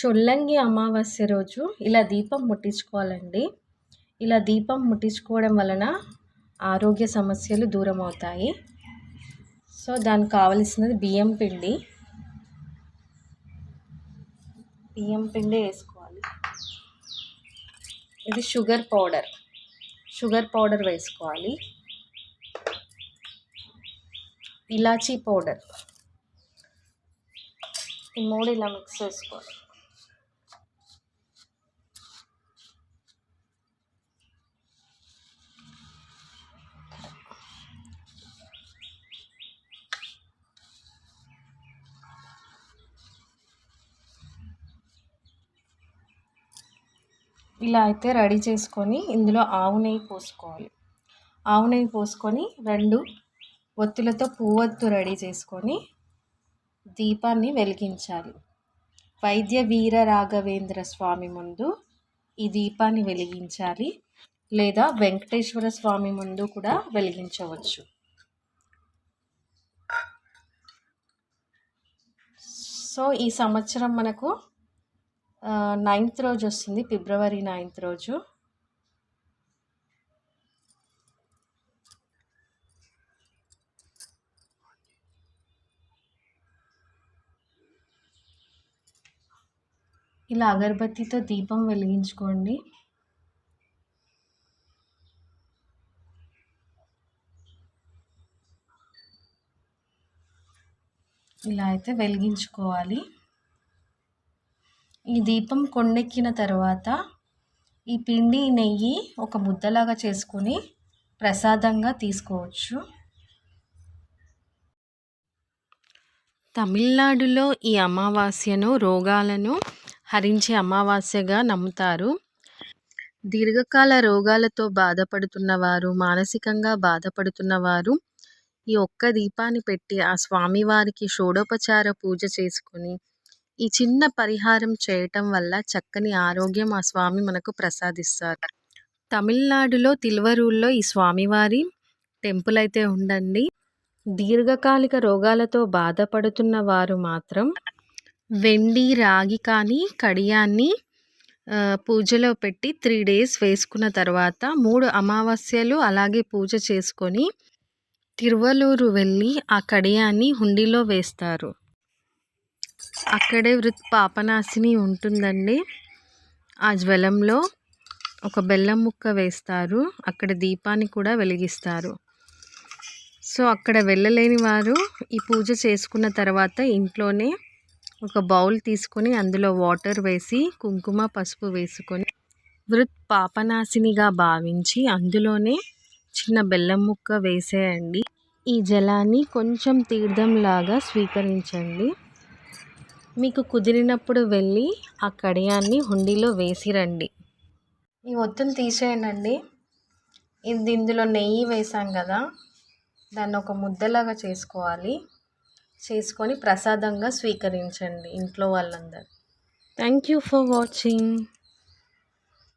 చొల్లంగి అమావాస్య రోజు ఇలా దీపం ముట్టించుకోవాలండి. ఇలా దీపం ముట్టించుకోవడం వలన ఆరోగ్య సమస్యలు దూరం అవుతాయి సో దానికి కావలసినది బియ్యం పిండి. బియ్యం పిండి వేసుకోవాలి. ఇది షుగర్ పౌడర్. షుగర్ పౌడర్ వేసుకోవాలి. ఇలాచీ పౌడర్. ఈ మూడు ఇలా మిక్స్ చేసుకోవాలి. ఇలా అయితే రెడీ చేసుకొని ఇందులో ఆవు నెయ్యి పోసుకోవాలి. ఆవు నెయ్యి పోసుకొని రెండు ఒత్తులతో పువ్వొత్తు రెడీ చేసుకొని దీపాన్ని వెలిగించాలి. వైద్య వీర రాఘవేంద్ర స్వామి ముందు ఈ దీపాన్ని వెలిగించాలి లేదా వెంకటేశ్వర స్వామి ముందు కూడా వెలిగించవచ్చు. సో ఈ సంవత్సరం మనకు నైన్త్ రోజు వస్తుంది ఫిబ్రవరి నైన్త్ రోజు. ఇలా అగరబత్తితో దీపం వెలిగించుకోండి. ఇలా అయితే వెలిగించుకోవాలి. ఈ దీపం కొండెక్కిన తర్వాత ఈ పిండి నెయ్యి ఒక ముద్దలాగా చేసుకొని ప్రసాదంగా తీసుకోవచ్చు. తమిళనాడులో ఈ అమావాస్యను రోగాలను హరించే అమావాస్యగా నమ్ముతారు. దీర్ఘకాల రోగాలతో బాధపడుతున్నవారు మానసికంగా బాధపడుతున్నవారు ఈ ఒక్క దీపాన్ని పెట్టి ఆ స్వామివారికి షోడోపచార పూజ చేసుకుని ఈ చిన్న పరిహారం చేయటం వల్ల చక్కని ఆరోగ్యం ఆ స్వామి మనకు ప్రసాదిస్తారు. తమిళనాడులో తిల్వరూల్లో ఈ స్వామివారి టెంపుల్ అయితే ఉండండి దీర్ఘకాలిక రోగాలతో బాధపడుతున్న వారు మాత్రం వెండి రాగి కానీ కడియాన్ని పూజలో పెట్టి త్రీ డేస్ వేసుకున్న తర్వాత మూడు అమావాస్యలు అలాగే పూజ చేసుకొని తిరువలూరు వెళ్ళి ఆ కడియాన్ని హుండీలో వేస్తారు. అక్కడే వృత్ పాపనాశిని ఉంటుందండి. ఆ జ్వలంలో ఒక బెల్లం ముక్క వేస్తారు. అక్కడ దీపాన్ని కూడా వెలిగిస్తారు. సో అక్కడ వెళ్ళలేని వారు ఈ పూజ చేసుకున్న తర్వాత ఇంట్లోనే ఒక బౌల్ తీసుకొని అందులో వాటర్ వేసి కుంకుమ పసుపు వేసుకొని వృత్ పాపనాశినిగా భావించి అందులోనే చిన్న బెల్లం ముక్క వేసేయండి. ఈ జలాన్ని కొంచెం తీర్థంలాగా స్వీకరించండి. మీకు కుదిరినప్పుడు వెళ్ళి ఆ కడియాన్ని హుండీలో వేసిరండి ఈ ఒత్తులు తీసేయండి ఇది ఇందులో నెయ్యి వేసాం కదా దాన్ని ఒక ముద్దలాగా చేసుకోవాలి. చేసుకొని ప్రసాదంగా స్వీకరించండి ఇంట్లో వాళ్ళందరూ. Thank you for watching